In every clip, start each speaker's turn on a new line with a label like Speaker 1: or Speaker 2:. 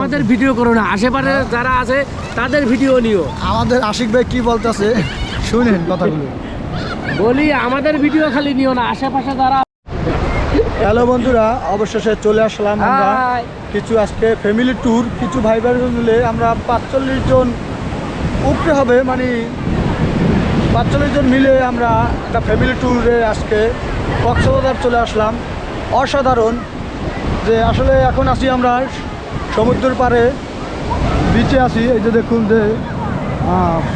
Speaker 1: আমাদের ভিডিও করো না। আশেপাশে যারা আছে তাদের ভিডিও নিও।
Speaker 2: আমাদের আশিক ভাই কি বলতেছে শুনেন কথাগুলো।
Speaker 1: বলি আমাদের ভিডিও খালি নিও না। আশেপাশে যারা
Speaker 2: হ্যালো বন্ধুরা অবশেষে চলে আসলাম আমরা। কিছু আজকে ফ্যামিলি ট্যুর কিছু ভাই ভাই মিলে আমরা পাঁচচল্লিশ জন উপরে হবে মানে পাঁচচল্লিশ জন মিলে আমরা একটা ফ্যামিলি ট্যুরে আজকে কক্সবাজার চলে আসলাম। অসাধারণ যে আসলে এখন আছি আমরা সমুদ্রের পাড়ে বিচে আছি এই যে দেখুন যে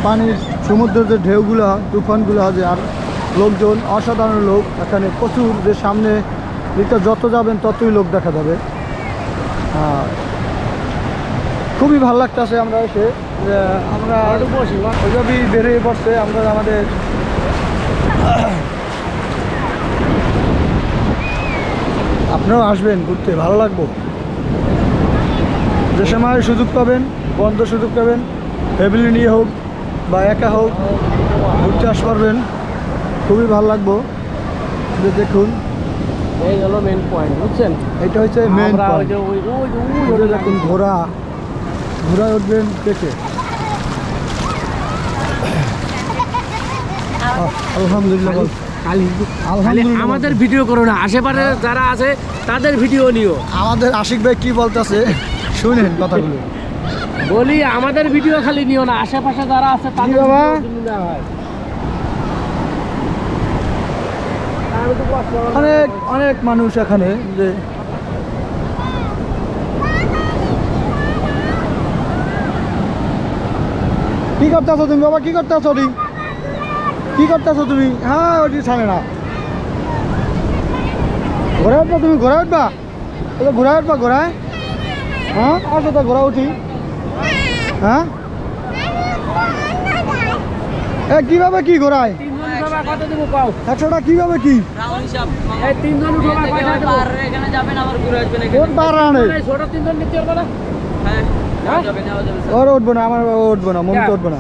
Speaker 2: পানির সমুদ্রের যে ঢেউগুলো, তুফানগুলো যে, আর লোকজন, অসাধারণ লোক, এখানে প্রচুর যে সামনে দিকটা যত যাবেন ততই লোক দেখা যাবে। খুবই ভালো লাগতেছে আমরা এসে আমরা ওইভাবেই বেরিয়ে পড়ছে, আমরা আমাদের আপনারাও আসবেন ঘুরতে, ভালো লাগবো। যে সময় সুযোগ পাবেন বন্ধ সুযোগ পাবেন ফ্যামিলি নিয়ে হোক বা একা হোক ঘুরতে আসতে পারবেন খুবই ভালো লাগবো। যে দেখুন
Speaker 1: এই হলো মেন পয়েন্ট বুঝছেন?
Speaker 2: এটা হচ্ছে মেন দেখুন ঘোড়া ঘোড়ায় উঠবেন
Speaker 1: খালি
Speaker 2: আলহামদুলিল্লাহ
Speaker 1: আমাদের ভিডিও করো না। আশেপাশে যারা আছে তাদের ভিডিও নিও।
Speaker 2: আমাদের আশিক ভাই কি বলতেছে? শুনেন কথাগুলো।
Speaker 1: বলি আমাদের ভিডিও খালি নিও না আশেপাশে যারা আছে তাদের
Speaker 2: বাবা? অনেক অনেক মানুষ এখানে যে কি করতেছো তুমি বাবা? কি করতেছো তুমি কি করতেছো তুমি? হ্যাঁ ওটি ছাড়ে না। ঘোড়া উঠবা তুমি ঘোড়া উঠবা? ঘোড়া উঠবা ঘোড়ায়? হ্যাঁ? আসো তো ঘোরা উঠি হ্যাঁ? এ কীভাবে কি
Speaker 1: ঘোরায়?
Speaker 2: একশোটা কীভাবে কি?
Speaker 1: উঠাবা না
Speaker 3: হ্যাঁ
Speaker 1: হ্যাঁ?
Speaker 2: উঠবো না আমার উঠবো না মমিতা
Speaker 1: কেন?
Speaker 2: উঠবো না।